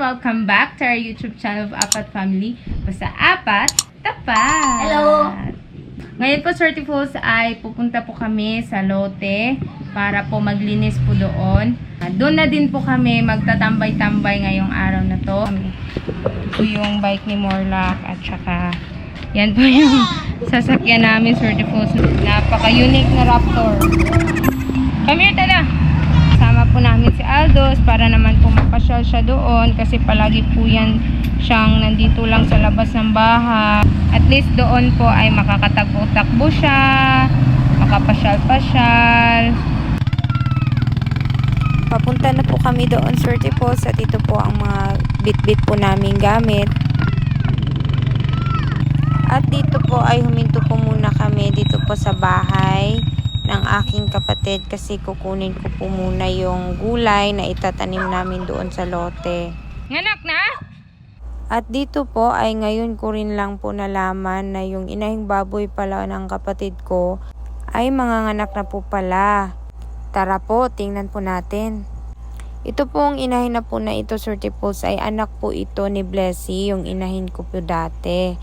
Welcome back to our YouTube channel of Apat Family. Basta Apat, Tapat! Hello! Ngayon po, Swerte Falls, ay pupunta po kami sa Lote para po maglinis po doon. Doon na din po kami magtatambay-tambay ngayong araw na to. Ito yung bike ni Morlock at saka yan po yung sasakyan namin, Swerte Falls. Napaka-unique na Raptor. Come here, tala! Po namin si Aldos para naman po mapasyal siya doon kasi palagi po yan siyang nandito lang sa labas ng bahay. At least doon po ay makakatagpo-takbo siya, makapasyal-pasyal. Papunta na po kami doon, Swerte Falls, at ito po ang mga bit-bit po namin gamit. At dito po ay huminto po muna kami dito po sa bahay ng aking kapatid kasi kukunin ko po muna yung gulay na itatanim namin doon sa lote. Nganak na? At dito po ay ngayon ko rin lang po nalaman na yung inahing baboy pala ng kapatid ko ay manganganak na po pala. Tara po, tingnan po natin. Ito pong inahin na po na ito, Sir Tipos, ay anak po ito ni Blessy, yung inahin ko po dati.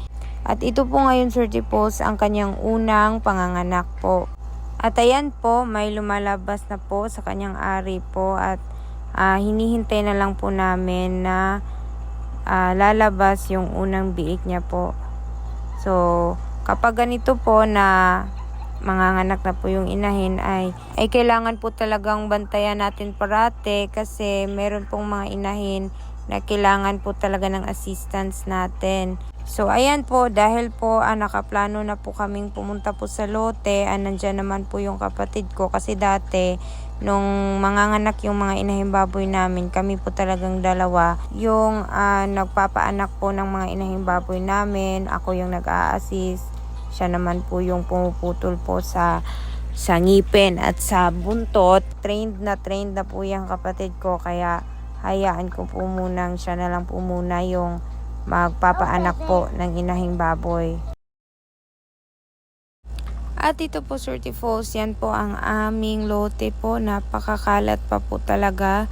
At ito po ngayon, Sir Tipos, ang kanyang unang panganganak po. At ayan po, may lumalabas na po sa kanyang ari po at ah, hinihintay na lang po namin na ah, lalabas yung unang biik niya po. So, kapag ganito po na manganganak na po yung inahin ay ay kailangan po talagang bantayan natin parate kasi meron pong mga inahin na kailangan po talaga ng assistance natin. So ayan po dahil po ah, nakaplano na po kaming pumunta po sa lote, ah, nandyan naman po yung kapatid ko. Kasi dati nung manganganak yung mga inahing baboy namin, kami po talagang dalawa. Yung ah, nagpapaanak po ng mga inahing baboy namin, ako yung nag-a-assist, siya naman po yung pumuputol po sa sa ngipin at sa buntot. Trained na trained na po yung kapatid ko kaya hayaan ko po munang siya na lang po muna yung magpapaanak po ng inahing baboy. At ito po, Surty Falls, yan po ang aming lote po. Napakakalat pa po talaga.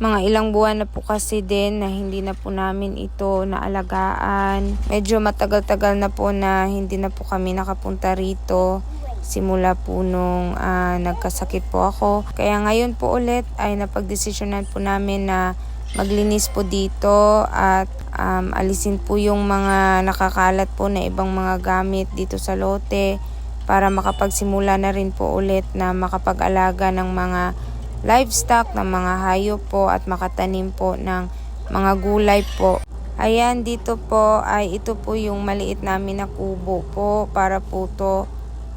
Mga ilang buwan na po kasi din na hindi na po namin ito naalagaan. Medyo matagal-tagal na po na hindi na po kami nakapunta rito. Simula po nung ah, nagkasakit po ako. Kaya ngayon po ulit ay napagdesisyonan po namin na maglinis po dito at um, alisin po yung mga nakakalat po na ibang mga gamit dito sa lote para makapagsimula na rin po ulit na makapag-alaga ng mga livestock, ng mga hayop po at makatanim po ng mga gulay po. Ayan, dito po ay ito po yung maliit namin na kubo po para po to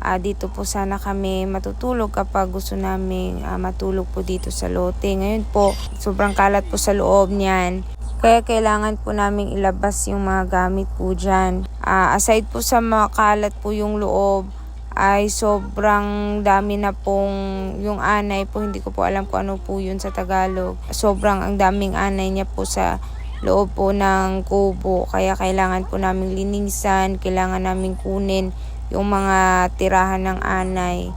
ah, dito po sana kami matutulog kapag gusto namin ah, matulog po dito sa lote. Ngayon po, sobrang kalat po sa loob niyan. Kaya kailangan po namin ilabas yung mga gamit po dyan. Ah, aside po sa makalat po yung loob, ay sobrang dami na pong yung anay po, hindi ko po alam kung ano po yun sa Tagalog. Sobrang ang daming anay niya po sa loob po ng kubo. Kaya kailangan po namin linisan, kailangan namin kunin yung mga tirahan ng anay.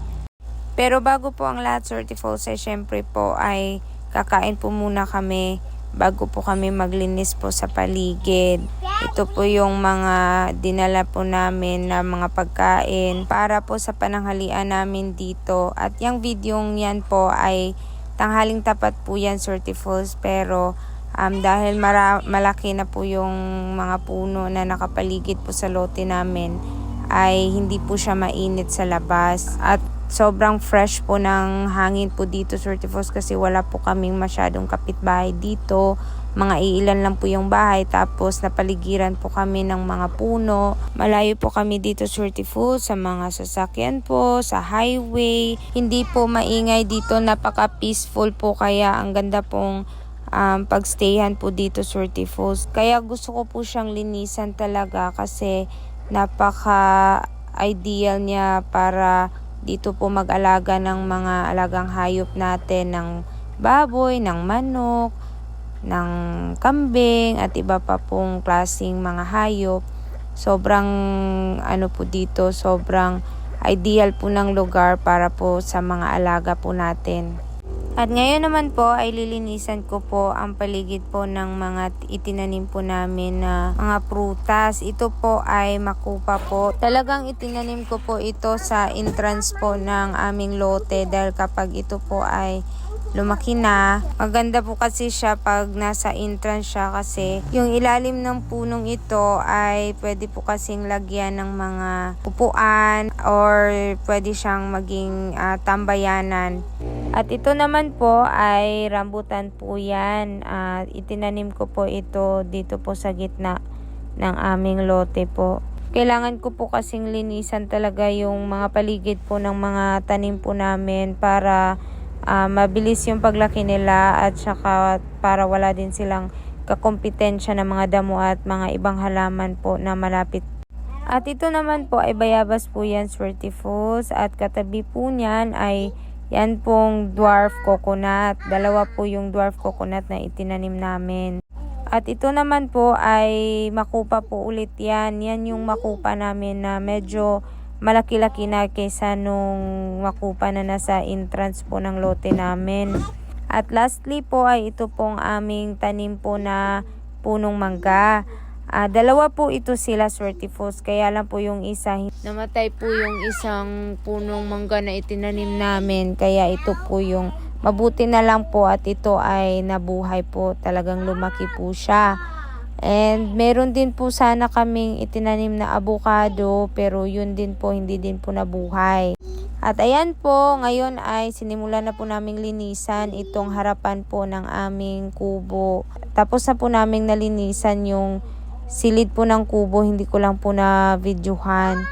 Pero bago po ang lahat, Falls, ay syempre po ay kakain po muna kami bago po kami maglinis po sa paligid. Ito po yung mga dinala po namin na mga pagkain para po sa pananghalian namin dito. At yung video yan po ay tanghaling tapat po yan, Sorty Falls. Pero um, dahil mara- malaki na po yung mga puno na nakapaligid po sa lote namin, ay hindi po siya mainit sa labas. At sobrang fresh po ng hangin po dito, Falls, kasi wala po kaming masyadong kapitbahay dito. Mga iilan lang po yung bahay, tapos napaligiran po kami ng mga puno. Malayo po kami dito, Falls, sa mga sasakyan po, sa highway. Hindi po maingay dito, napaka-peaceful po, kaya ang ganda pong um, pagstayhan po dito, Falls. Kaya gusto ko po siyang linisan talaga kasi napaka-ideal niya para dito po mag-alaga ng mga alagang hayop natin ng baboy, ng manok, ng kambing at iba pa pong klaseng mga hayop. Sobrang ano po dito, sobrang ideal po ng lugar para po sa mga alaga po natin. At ngayon naman po ay lilinisan ko po ang paligid po ng mga itinanim po namin na mga prutas. Ito po ay makupa po. Talagang itinanim ko po ito sa entrance po ng aming lote dahil kapag ito po ay lumaki na. Maganda po kasi siya pag nasa entrance siya kasi yung ilalim ng punong ito ay pwede po kasing lagyan ng mga upuan or pwede siyang maging ah, tambayanan. At ito naman po ay rambutan po yan. At itinanim ko po ito dito po sa gitna ng aming lote po. Kailangan ko po kasing linisan talaga yung mga paligid po ng mga tanim po namin para ah, mabilis yung paglaki nila at saka para wala din silang kakompetensya ng mga damo at mga ibang halaman po na malapit at ito naman po ay bayabas po yan, Swertifus. At katabi po niyan ay yan pong dwarf coconut. Dalawa po yung dwarf coconut na itinanim namin. At ito naman po ay makupa po ulit yan. Yan yung makupa namin na medyo malaki-laki na kaysa nung makupa na nasa entrance po ng lote namin. At lastly po ay ito pong aming tanim po na punong mangga. Ah, dalawa po ito sila Swertifos. Kaya lang po yung isa, namatay po yung isang punong mangga na itinanim namin. Kaya ito po yung mabuti na lang po at ito ay nabuhay po. Talagang lumaki po siya. And meron din po sana kaming itinanim na avocado pero yun din po hindi din po nabuhay. At ayan po, ngayon ay sinimulan na po naming linisan itong harapan po ng aming kubo. Tapos na po naming nalinisan yung silid po ng kubo, hindi ko lang po na videohan.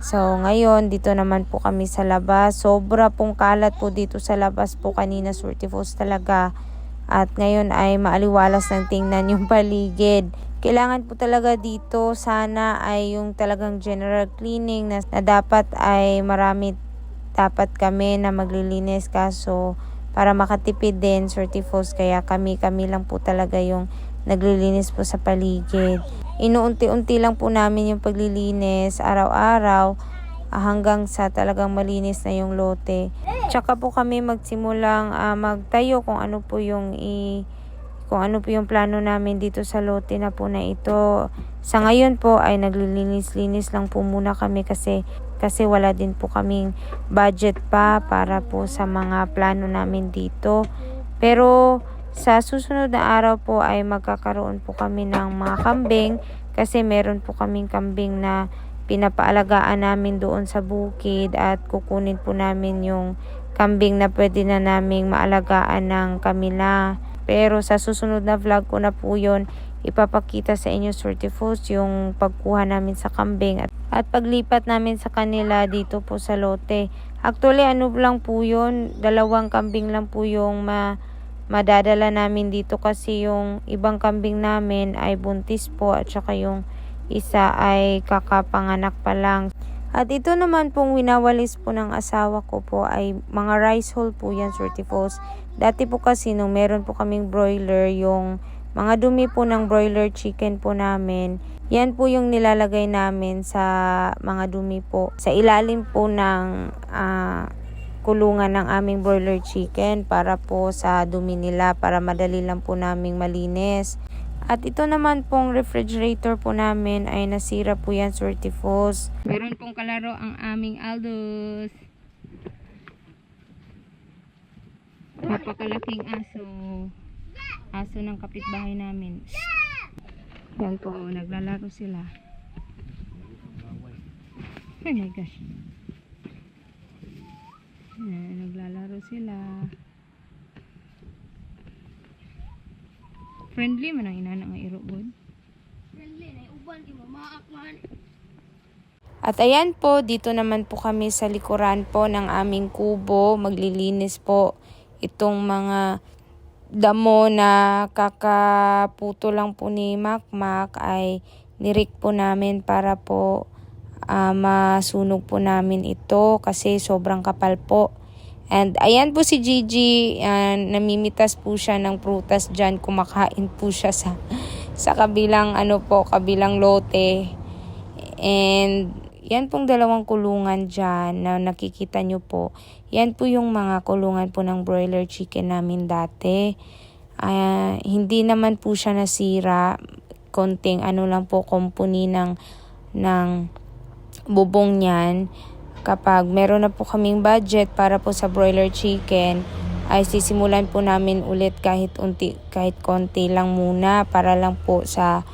So, ngayon, dito naman po kami sa labas. Sobra pong kalat po dito sa labas po kanina, Surtifos talaga. At ngayon ay maaliwalas ng tingnan yung paligid. Kailangan po talaga dito sana ay yung talagang general cleaning na, na dapat ay marami dapat kami na maglilinis kaso para makatipid din Surtifos kaya kami kami lang po talaga yung naglilinis po sa paligid. Inuunti-unti lang po namin yung paglilinis araw-araw ah, hanggang sa talagang malinis na yung lote. Tsaka po kami magsimulang ah, magtayo kung ano po yung i kung ano po yung plano namin dito sa lote na po na ito. Sa ngayon po ay naglilinis-linis lang po muna kami kasi kasi wala din po kaming budget pa para po sa mga plano namin dito. Pero sa susunod na araw po ay magkakaroon po kami ng mga kambing kasi meron po kaming kambing na pinapaalagaan namin doon sa bukid at kukunin po namin yung kambing na pwede na naming maalagaan ng kamila. Pero sa susunod na vlog ko na po yun, ipapakita sa inyo Surtifos yung pagkuha namin sa kambing at, at paglipat namin sa kanila dito po sa lote. Actually, ano lang po yun, dalawang kambing lang po yung ma madadala namin dito kasi yung ibang kambing namin ay buntis po at saka yung isa ay kakapanganak pa lang. At ito naman pong winawalis po ng asawa ko po ay mga rice hull po yan, Surtifos. Dati po kasi nung meron po kaming broiler, yung mga dumi po ng broiler chicken po namin, yan po yung nilalagay namin sa mga dumi po. Sa ilalim po ng ah, kulungan ng aming broiler chicken para po sa dumi nila para madali lang po naming malinis. At ito naman pong refrigerator po namin ay nasira po yan, Swertifos. Meron pong kalaro ang aming Aldous. Napakalaking aso. Aso ng kapitbahay namin. Yan po, naglalaro sila. Oh my gosh. Yan, naglalaro sila. Friendly man ang inana nga irobod. At ayan po, dito naman po kami sa likuran po ng aming kubo. Maglilinis po itong mga damo na kakaputo lang po ni Makmak ay nirik po namin para po ah, masunog po namin ito kasi sobrang kapal po. And ayan po si Gigi, ah, namimitas po siya ng prutas dyan, kumakain po siya sa, sa kabilang ano po, kabilang lote. And Yan pong dalawang kulungan dyan na nakikita nyo po. Yan po yung mga kulungan po ng broiler chicken namin dati. Ah, hindi naman po siya nasira. Konting ano lang po kumpuni ng, ng bubong niyan. Kapag meron na po kaming budget para po sa broiler chicken, ay sisimulan po namin ulit kahit unti kahit konti lang muna para lang po sa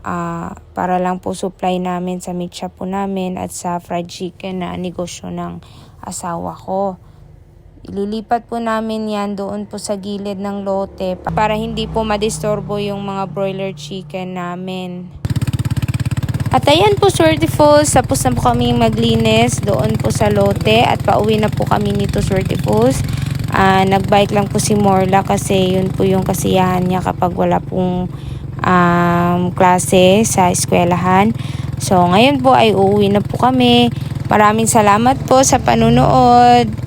ah, para lang po supply namin sa meat shop po namin at sa fried chicken na negosyo ng asawa ko. Ililipat po namin yan doon po sa gilid ng lote para hindi po madisturbo yung mga broiler chicken namin. At ayan po, Swerte Falls. Tapos na po kami maglinis doon po sa lote at pauwi na po kami nito, Swerte Falls. Ah, nagbike lang po si Morla kasi yun po yung kasiyahan niya kapag wala pong um, klase sa eskwelahan. So, ngayon po ay uuwi na po kami. Maraming salamat po sa panunood.